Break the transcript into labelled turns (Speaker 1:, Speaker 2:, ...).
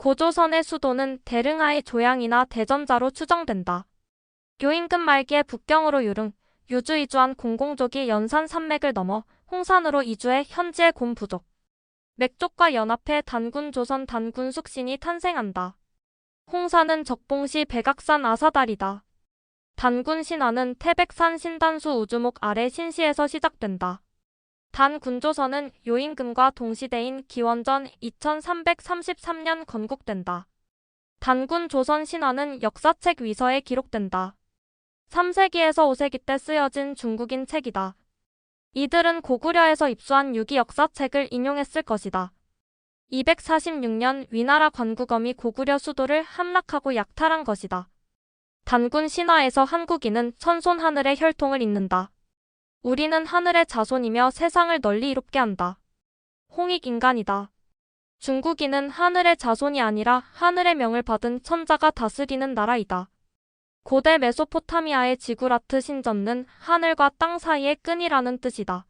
Speaker 1: 고조선의 수도는 대릉하의 조양이나 대전자로 추정된다. 요임금 말기에 북경으로 유릉, 유주 이주한 공공족이 연산 산맥을 넘어 홍산으로 이주해 현지의 곰 부족. 맥족과 연합해 단군 조선 단군 숙신이 탄생한다. 홍산은 적봉시 백악산 아사다리다. 단군 신화는 태백산 신단수 우주목 아래 신시에서 시작된다. 단 군조선은 요임금과 동시대인 기원전 2333년 건국된다. 단군 조선 신화는 역사책 위서에 기록된다. 3세기에서 5세기 때 쓰여진 중국인 책이다. 이들은 고구려에서 입수한 유기 역사책을 인용했을 것이다. 246년 위나라 관국엄이 고구려 수도를 함락하고 약탈한 것이다. 단군 신화에서 한국인은 천손 하늘의 혈통을 잇는다. 우리는 하늘의 자손이며 세상을 널리 이롭게 한다. 홍익 인간이다. 중국인은 하늘의 자손이 아니라 하늘의 명을 받은 천자가 다스리는 나라이다. 고대 메소포타미아의 지구라트 신전는 하늘과 땅 사이의 끈이라는 뜻이다.